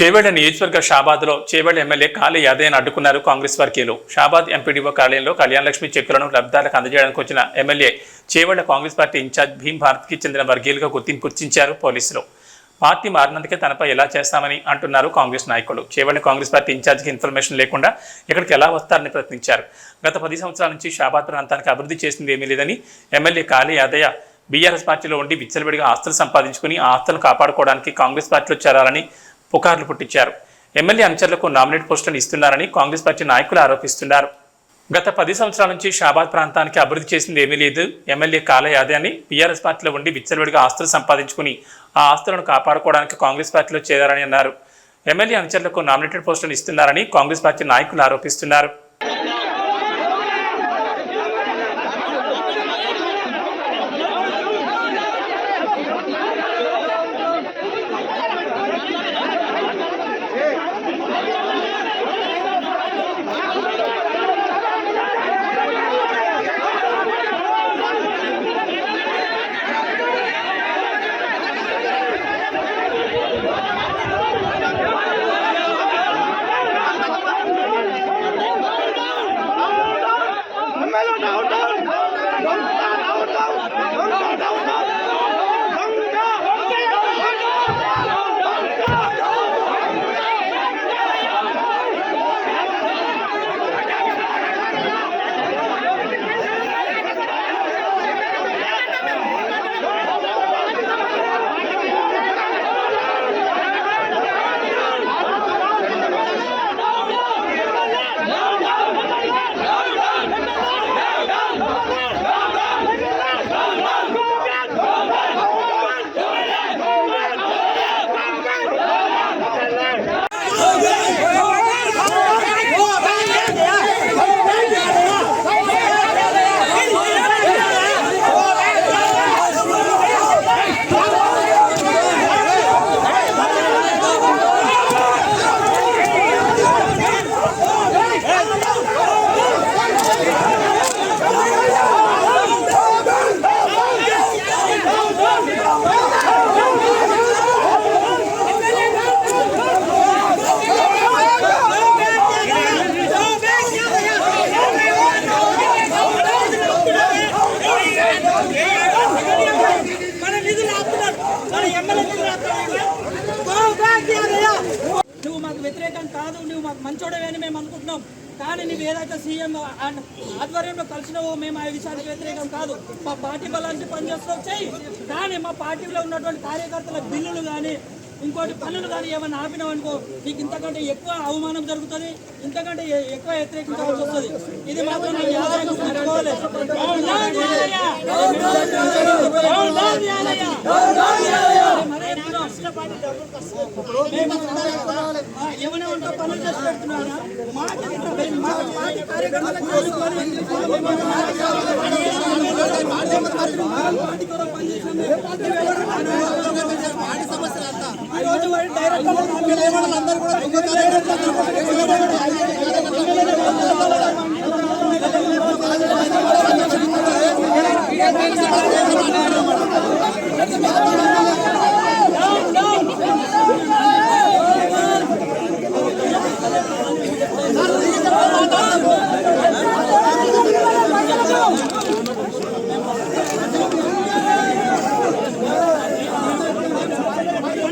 చేవేళ్ళ నియోజకవర్గ షాబాద్లో చేవేళ్ళ ఎమ్మెల్యే కాళీ యాదయ్యను అడ్డుకున్నారు కాంగ్రెస్ వర్గీయులు. షాబాద్ ఎంపీడీఓ కార్యాలయంలో కళ్యాణలక్ష్మి చెక్కులను లబ్ధాలకు అందజేయడానికి వచ్చిన MLA Chevella Congress party incharge Bhim భారత్కి చెందిన వర్గీయులుగా గుర్తింపు గుర్తించారు పోలీసులు. పార్టీ మారినందుకే తనపై ఎలా చేస్తామని అంటున్నారు కాంగ్రెస్ నాయకులు. చేవేళ్ళ కాంగ్రెస్ పార్టీ ఇన్ఛార్జికి ఇన్ఫర్మేషన్ లేకుండా ఇక్కడికి ఎలా వస్తారని ప్రశ్నించారు. గత పది సంవత్సరాల నుంచి షాబాద్ ప్రాంతానికి అభివృద్ధి చేసింది ఏమీ లేదని ఎమ్మెల్యే కాళీ యాదయ్య బీఆర్ఎస్ పార్టీలో ఉండి విచ్చలవిడిగా ఆస్తులు సంపాదించుకుని ఆ ఆస్తులను కాపాడుకోవడానికి కాంగ్రెస్ పార్టీలో చేరాలని పుకార్లు పుట్టించారు. ఎమ్మెల్యే అనుచరులకు నామినేట్ పోస్టులను ఇస్తున్నారని కాంగ్రెస్ పార్టీ నాయకులు ఆరోపిస్తున్నారు. గత పది సంవత్సరాల నుంచి షాబాద్ ప్రాంతానికి అభివృద్ధి చేసింది ఏమీ లేదు. ఎమ్మెల్యే కాల అని బీఆర్ఎస్ పార్టీలో ఉండి విచ్చలవిడిగా ఆస్తులు సంపాదించుకుని ఆ ఆస్తులను కాపాడుకోవడానికి కాంగ్రెస్ పార్టీలో చేరారని అన్నారు. ఎమ్మెల్యే అనుచరులకు నామినేటెడ్ పోస్టులను ఇస్తున్నారని కాంగ్రెస్ పార్టీ నాయకులు ఆరోపిస్తున్నారు. నువ్వు మాకు వ్యతిరేకం కాదు నువ్వు మాకు మంచోడవే అని మేము అనుకుంటున్నాం. కానీ నువ్వు ఏదైతే సీఎం ఆధ్వర్యంలో కలిసినావో మేము ఆ విషయానికి వ్యతిరేకం కాదు. మా పార్టీ బలానికి పనిచేస్తావు చెయ్యి. కానీ మా పార్టీలో ఉన్నటువంటి కార్యకర్తల బిల్లులు కానీ ఇంకోటి పనులు కానీ ఏమైనా ఆపినావు అనుకో నీకు ఇంతకంటే ఎక్కువ అవమానం జరుగుతుంది ఇంతకంటే ఎక్కువ వ్యతిరేకించవలసి వస్తుంది. ఇది మాత్రం నేను ఏమైనా ఉంటే పనులు చేసి పెడుతున్నారా? మాకు ఇంత- మా పార్టీ కార్యకర్తలకు డైరెక్టర్ అందరూ కూడా